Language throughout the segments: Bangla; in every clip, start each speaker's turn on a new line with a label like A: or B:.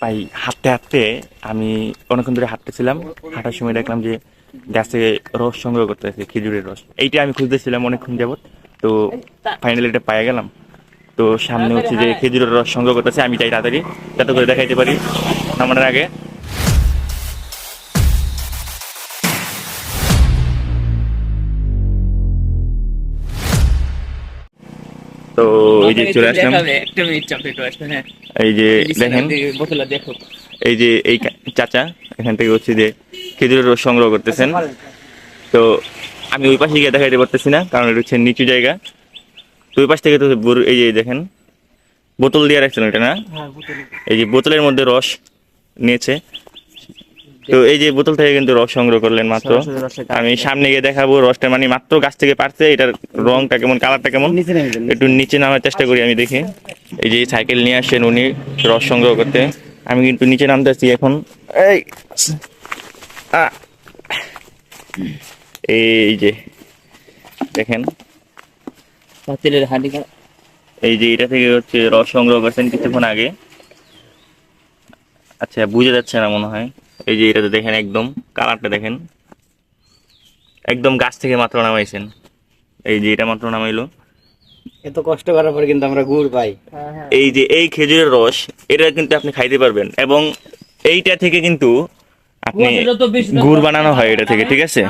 A: ভাই হাঁটতে হাঁটতে আমি অনেকক্ষণ ধরে হাঁটতেছিলাম। হাঁটার সময় দেখলাম যে গাছে রস সংগ্রহ করতেছে খেজুরের রস। এইটা আমি খুঁজতেছিলাম অনেকক্ষণ যাবত তো ফাইনালি এটা পাই গেলাম। তো সামনে হচ্ছে যে খেজুরের রস সংগ্রহ করতেছে আমি তাই তাড়াতাড়ি। যাতে করে দেখাইতে পারি। নামানোর আগে এই যে চলে আসলাম।
B: একটা মিনিট চাপে একটু আসবেন হ্যাঁ।
A: এই যে দেখেন। এই যে এই চাচা এখান থেকে হচ্ছে যে খেজুরের রস সংগ্রহ করতেছেন। তো আমি ওই পাশে গিয়ে দেখাইতে পারতেছি না কারণ এটা হচ্ছে নিচু জায়গা। তো ওই পাশ থেকে তো এই যে দেখেন বোতল দিয়ে রাখছেন এটা না? এই যে বোতলের মধ্যে রস নিয়েছে। তো এই যে বোতল থেকে কিন্তু রস সংগ্রহ করলেন মাত্র। আমি সামনে গিয়ে দেখাবো রসটা মানে মাত্র গাছ থেকে পারছে এটার রংটা কেমন কালারটা কেমন? একটু নিচে নামার চেষ্টা করি আমি দেখি। এই যে সাইকেল নিয়ে আসেন উনি রস সংগ্রহ করতে। আমি কিন্তু নিচে নামতেছি এখন। এই এই যে দেখেন।
B: পাতিলের হাঁড়ি
A: এই যে এটা থেকে হচ্ছে রস সংগ্রহ করছেন কিছুক্ষণ আগে। আচ্ছা বুঝে যাচ্ছে না মনে হয়। এই যে এটাতে দেখেন একদম কালারটা দেখেন। একদম গাছ থেকে মাত্র নামাইছেন। এই যে এটা মাত্র নামাইলো।
C: এত কষ্ট করার পরে কিন্তু আমরা গুড় পাই।
A: এই যে এই খেজুরের রস এটা কিন্তু আপনি খাইতে পারবেন এবং এইটা থেকে কিন্তু আপনি গুড় বানানো হয় এটা থেকে ঠিক আছে?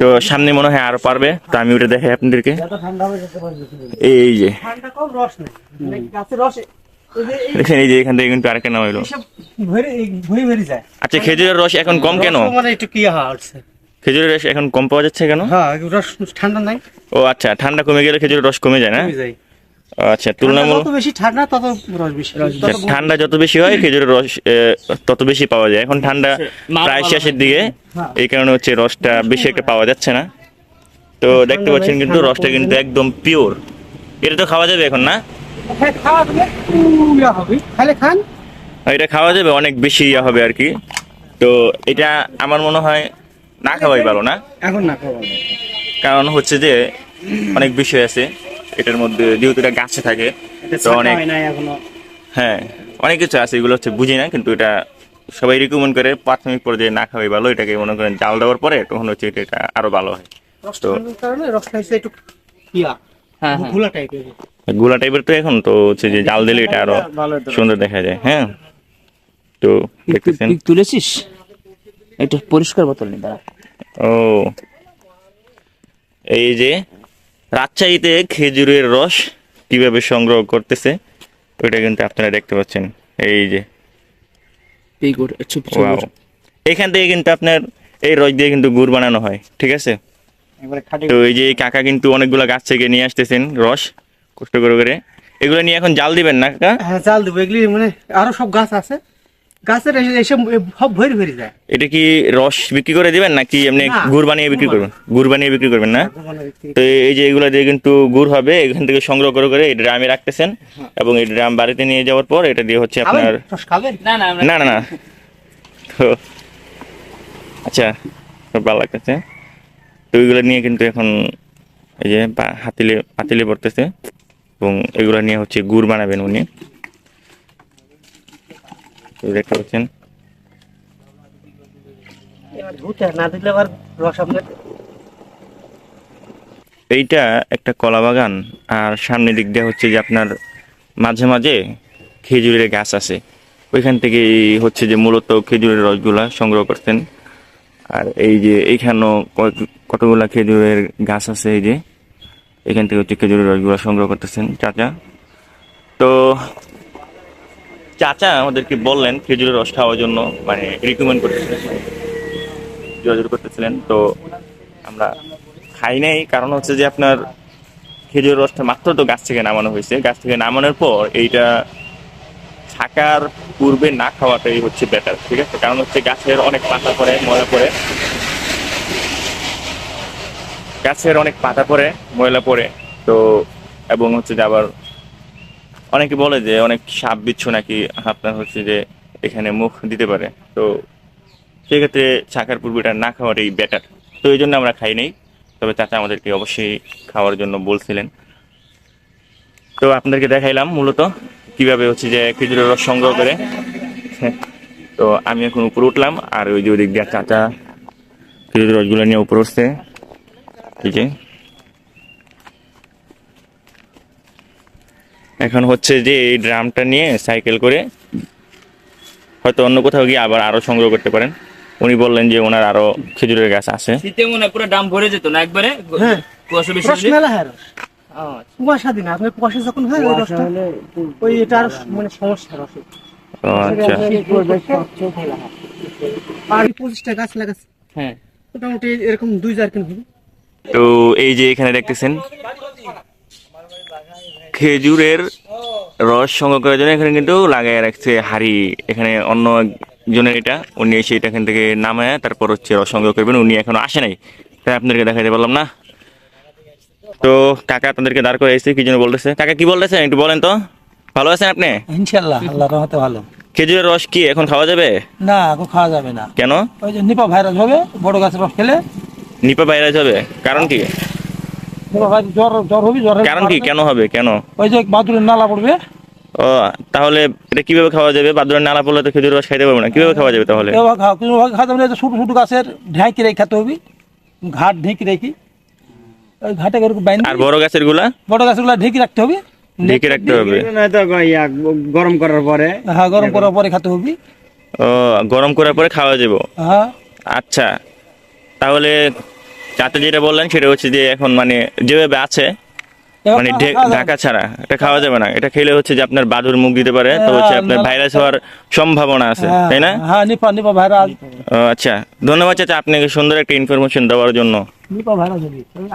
A: তো সামনে মনে হয় আরও পারবে তো আমি ওটা দেখাই আপনাদেরকে।
C: হয়ে
A: এই যে।
C: রস এই যে
A: দেখেন এই যে এখান থেকে কিন্তু আরেকটা নামাইলো আচ্ছা খেজুরের রস এখন কম কেন?
C: মানে একটু কি হচ্ছে।
A: খেজুরের রস এখন কম পাওয়া যাচ্ছে কেন?
C: হ্যাঁ রস ঠান্ডা নাই।
A: ও আচ্ছা ঠান্ডা কমে গেলে খেজুরের রস কমে যায় না? আচ্ছা তুলনামূলক
C: যত বেশি ঠান্ডা তত রস বেশি
A: আচ্ছা, ঠান্ডা যত বেশি হয় খেজুরের রস তত বেশি পাওয়া যায়। এখন ঠান্ডা প্রায় শেষের দিকে। এই কারণে হচ্ছে রসটা বেশি একটা পাওয়া যাচ্ছে না। তো দেখতে পাচ্ছেন কিন্তু রসটা কিন্তু একদম পিওর এটা তো খাওয়া যাবে এখন না?
C: হ্যাঁ, খান।
A: এটা খাওয়া যাবে অনেক বেশি ইয়া হবে আর কি। তো এটা আমার মনে হয় না খাওয়াই ভালো না?
C: এখন না খাওয়া
A: কারণ হচ্ছে যে অনেক বিষয় আছে। এটার মধ্যে যেহেতু এটা গাছে থাকে তো অনেক
C: হয়
A: হ্যাঁ অনেক কিছু আছে এগুলো হচ্ছে বুঝি না কিন্তু এটা সবাই রিকমেন্ড করে প্রাথমিক পর্যায়ে না খাওয়াই ভালো। এটাকে মনে করেন জাল দেওয়ার পরে তখন হচ্ছে এটা আরও ভালো হয়। তো-
C: কারণে রসটা হচ্ছে একটু ইয়া
B: হ্যাঁ হ্যাঁ।
C: ঘোলা টাইপের
A: গোলা টাইপের তো এখন তো হচ্ছে যে জাল দিলে এটা
C: আরও
A: সুন্দর দেখা যায় হ্যাঁ? তো দেখতেছেন?
B: পিক তুলেছিস? একটু পরিষ্কার বোতল নি দাঁড়া।
A: ও। এই যে রাজশাহীতে খেজুরের রস কীভাবে সংগ্রহ করতেছে ওইটা কিন্তু আপনারা দেখতে পাচ্ছেন। এই যে। এখান থেকে কিন্তু আপনার এই রস দিয়ে কিন্তু গুড় বানানো হয় ঠিক আছে? তো এই যে কাকা কিন্তু অনেকগুলো গাছ থেকে নিয়ে আসতেছেন রস। কষ্ট করে করে। এগুলো নিয়ে এখন জাল দিবেন না কাকা?
C: হ্যাঁ চাল দেবো। এগুলি মানে আরও সব গাছ আছে। গাছের এসব সব ভরে ভরে যায়।
A: এটা কি রস বিক্রি করে দিবেন নাকি এমনি গুড় বানিয়ে বিক্রি করবেন? গুড় বানিয়ে বিক্রি করবেন না?
C: মানে
A: তো এই যে এগুলো দিয়ে কিন্তু গুড় হবে এখান থেকে সংগ্রহ করে করে এই ড্রামে রাখতেছেন এবং এই ড্রাম বাড়িতে নিয়ে যাওয়ার পর এটা দিয়ে হচ্ছে আপনার
B: না না
A: না না না। তো আচ্ছা ভালো লাগতেছে। তো ওইগুলো নিয়ে কিন্তু এখন এই যে হাতিলে হাতিলে পড়তেছে। এবং এগুলো নিয়ে হচ্ছে গুড় বানাবেন উনি। দেখতে পাচ্ছেন। এইটা একটা কলা বাগান আর সামনের দিক দিয়ে হচ্ছে যে আপনার মাঝে মাঝে খেজুরের গাছ আছে। ওইখান থেকে হচ্ছে যে মূলত খেজুরের রসগুলা সংগ্রহ করতেন। আর এই যে এইখানেও কতগুলা খেজুরের গাছ আছে এই যে? এখান থেকে হচ্ছে খেজুরের রসগুলা সংগ্রহ করতেছেন চাচা। তো চাচা আমাদেরকে বললেন খেজুরের রস খাওয়ার জন্য মানে রিকমেন্ড করতেছিলেন। যোগাযোগ করতেছিলেন, তো আমরা খাই নাই। কারণ হচ্ছে যে আপনার খেজুরের রসটা মাত্র তো গাছ থেকে নামানো হয়েছে। গাছ থেকে নামানোর পর এইটা থাকার পূর্বে না খাওয়াটাই হচ্ছে বেটার ঠিক আছে? কারণ হচ্ছে গাছের অনেক পাতা পড়ে, ময়লা পড়ে। গাছের অনেক পাতা পড়ে, ময়লা পড়ে, তো, এবং হচ্ছে যে আবার অনেকে বলে যে অনেক সাপ বিচ্ছু নাকি আপনার হচ্ছে যে এখানে মুখ দিতে পারে। তো সেক্ষেত্রে ছাকার পূর্বে এটা না খাওয়াটাই বেটার তো এই জন্য আমরা খাই নাই, তবে চাচা আমাদেরকে অবশ্যই খাওয়ার জন্য বলছিলেন। তো আপনাদেরকে দেখাইলাম মূলত কীভাবে হচ্ছে যে খেজুরের রস সংগ্রহ করে। তো আমি এখন উপরে উঠলাম, আর ওই যে ওদিক দিয়ে চাচা খেজুর রসগুলো নিয়ে উপরে উঠছে। ঠিক আছে এখন হচ্ছে যে এই ড্রামটা নিয়ে সাইকেল করে হয়তো অন্য কোথাও গিয়ে আবার আরও সংগ্রহ করতে পারেন। উনি বললেন যে ওনার আরও খেজুরের গাছ আছে।
B: শীতে মনে পুরো ডাম ভরে যেত না একবারে?
C: হ্যাঁ।
B: কুয়াশা বেশি হলে?
C: মেলা হয়। কুয়াশা দিন আপনার কুয়াশা যখন হয় ওই রসটা ওই এটার মানে সমস্যা
A: আচ্ছা।
C: আর পঁচিশটা গাছ লাগাচ্ছে।
B: হ্যাঁ।
C: মোটামুটি এরকম দুই হবে।
A: তো এই যে এখানে দেখতেছেন খেজুরের রস সংগ্রহ করার জন্য এখানে কিন্তু লাগাই রাখছে হাড়ি। এখানে অন্য একজনের এটা উনি এসে এটা এখান থেকে নামায় তারপর হচ্ছে রস সংগ্রহ করবেন। উনি এখনও আসে নাই। তাই আপনাদেরকে দেখাতে পারলাম না। তো কাকা আপনাদেরকে দাঁড় করে এসে কি জন্য বলতেছে? কাকা কি বলতেছেন? একটু বলেন তো। ভালো আছেন আপনি?
D: ইনশাল্লাহ আল্লাহ রহমতে ভালো।
A: খেজুরের রস কি এখন খাওয়া যাবে?
D: না এখন খাওয়া যাবে না।
A: কেন?
D: ওই যে নিপা ভাইরাস হবে বড় গাছের রস খেলে
A: নিপা ভাইরাস হবে? কারণ কি?
D: জ্বর জ্বর হবে জ্বর
A: কারণ কি? কেন হবে? কেন?
D: ওই যে বাদুরের নালা পড়বে।
A: ও তাহলে এটা কীভাবে খাওয়া যাবে? বাদুরের নালা পড়লে তো খেজুর রস খাইতে পারব না। কীভাবে খাওয়া যাবে তাহলে?
D: খাওয়া খাওয়া যাবে না ছোট ছোট গাছের ঢেঁকি রেখে খেতে হবে। ঘাট ঢেঁকি রেখি। ওই ঘাটে করে বাইন
A: আর বড় গাছেরগুলা
D: বড় গাছগুলো ঢেঁকি রাখতে হবে।
A: ঢেকে রাখতে হবে?
C: গরম করার পরে।
D: হ্যাঁ গরম করার পরে খেতে হবে।
A: ও গরম করার পরে খাওয়া যাব।
D: হ্যাঁ।
A: আচ্ছা। তাহলে চাতে যেটা বললেন সেটা হচ্ছে যে এখন মানে যেভাবে আছে মানে ঢাকা ছাড়া এটা খাওয়া যাবে না। এটা খেলে হচ্ছে যে আপনার বাদুর মুখ দিতে পারে তো হচ্ছে আপনার ভাইরাস হওয়ার সম্ভাবনা আছে
D: হ্যাঁ,
A: তাই না?
D: হ্যাঁ নিপা নিপা ভাইরাস।
A: ও, আচ্ছা। ধন্যবাদ চাচা আপনাকে সুন্দর একটা ইনফরমেশন দেওয়ার জন্য।
D: নিপা ভাইরাস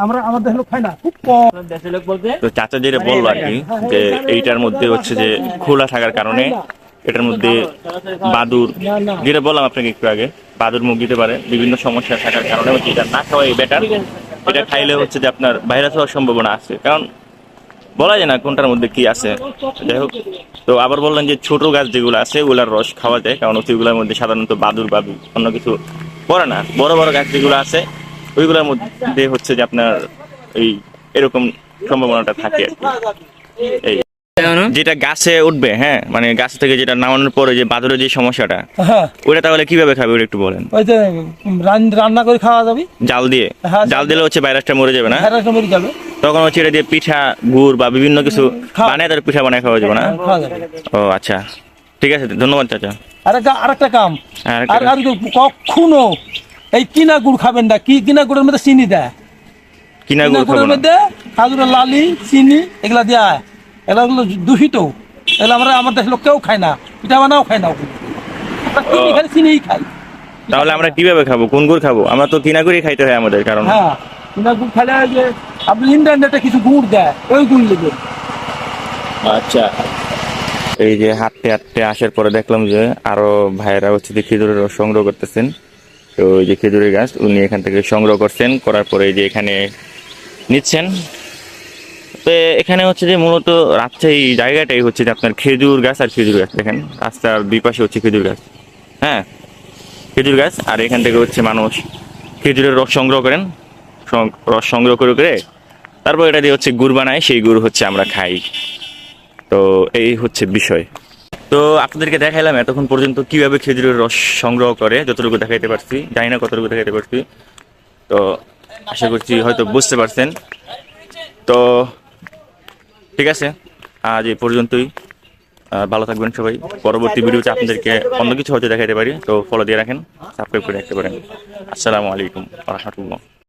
D: আমরা আমাদের লোক খাই না খুব কম।
B: দেশের লোক বলতে
A: তো চাচা যেটা বলল আর কি যে এইটার মধ্যে হচ্ছে যে খোলা থাকার কারণে এটার মধ্যে বাদুর, যেটা বললাম আপনাকে একটু আগে, বাদুর মুখ দিতে পারে, বিভিন্ন সমস্যা থাকার কারণে হচ্ছে এটা না খাওয়াই বেটার এটা খাইলে হচ্ছে যে আপনার ভাইরাস হওয়ার সম্ভাবনা আছে। কারণ বলা যায় না কোনটার মধ্যে কি আছে। যাই হোক, তো আবার বললেন যে ছোট গাছ যেগুলো আছে, ওগুলার রস খাওয়া যায়, কারণ ওগুলোর মধ্যে সাধারণত বাদুর বাদুর অন্য কিছু পড়ে না। বড় বড় গাছ যেগুলো আছে, ওইগুলোর মধ্যে হচ্ছে যে আপনার এই এরকম সম্ভাবনাটা থাকে আর কি। এই। যেটা গাছে উঠবে হ্যাঁ মানে গাছ থেকে যেটা নামানোর পরে যে বাদুরের যে সমস্যাটা
D: হ্যাঁ।
A: ওটা তাহলে কীভাবে খাবে ওটা একটু বলেন?
D: ওই যে রান্না করে খাওয়া যাবে?
A: জাল দিয়ে?
D: হ্যাঁ,
A: জাল দিলে হচ্ছে ভাইরাসটা মরে যাবে না?
D: মরে যাবে।
A: তখন হচ্ছে এটা দিয়ে পিঠা গুড় বা বিভিন্ন কিছু বানায় তার পিঠা বানায় খাওয়া যাবে না? ও আচ্ছা। ঠিক আছে ধন্যবাদ চাচা।
D: আরেকটা আরেকটা কাম। আর আর কখনো এই কিনা গুড় খাবেন না। কি কিনা গুড়ের মধ্যে চিনি দেয়?
A: কিনা
D: কিনা
A: গুড়
D: গুড়ের মধ্যে খাজুরের লালি চিনি এগুলা দেয়। এগুলা হলো দূষিত। এগুলো আমরা আমার দেশের লোক কেউ খায় না। পিঠা বানাও খায় না। চিনি চিনিই খাই।
A: তাহলে আমরা কীভাবে খাব? কোন গুড় খাব? আমরা তো কিনা গুড়ই খাইতে হয় আমাদের কারণ।
D: হ্যাঁ কিনা গুড় খালে যে আপনি ইন্টারনেটে কিছু গুড় দেয় ওই গুড় লেগে।
A: আচ্ছা। এই যে হাঁটতে হাঁটতে আসার পরে দেখলাম যে আরও ভাইয়েরা হচ্ছে যে খেজুরের রস সংগ্রহ করতেছেন। তো ওই যে খেজুরের গাছ উনি এখান থেকে সংগ্রহ করছেন। করার পরে এই যে এখানে নিচ্ছেন। তো এখানে হচ্ছে যে মূলত রাজশাহী জায়গাটাই হচ্ছে যে আপনার খেজুর গাছ আর খেজুর গাছ, দেখেন। রাস্তার দুই পাশে হচ্ছে খেজুর গাছ। হ্যাঁ? খেজুর গাছ, আর এখান থেকে হচ্ছে মানুষ খেজুরের রস সংগ্রহ করেন। রস সংগ্রহ করে করে তারপর এটা দিয়ে হচ্ছে গুড় বানায়, সেই গুড় হচ্ছে আমরা খাই। তো এই হচ্ছে বিষয়। তো আপনাদেরকে দেখাইলাম এতক্ষণ পর্যন্ত কীভাবে খেজুরের রস সংগ্রহ করে, যতটুকু দেখাইতে পারছি। জানি না কতটুকু দেখাইতে পারছি। তো আশা করছি হয়তো বুঝতে পারছেন। তো ঠিক আছে? আজ এই পর্যন্তই। ভালো থাকবেন সবাই। পরবর্তী ভিডিওতে আপনাদেরকে অন্য কিছু হয়তো দেখাতে পারি তো ফলো দিয়ে রাখেন সাবস্ক্রাইব করে রাখতে পারেন। আসসালামু আলাইকুম রহমতুল্লাহ।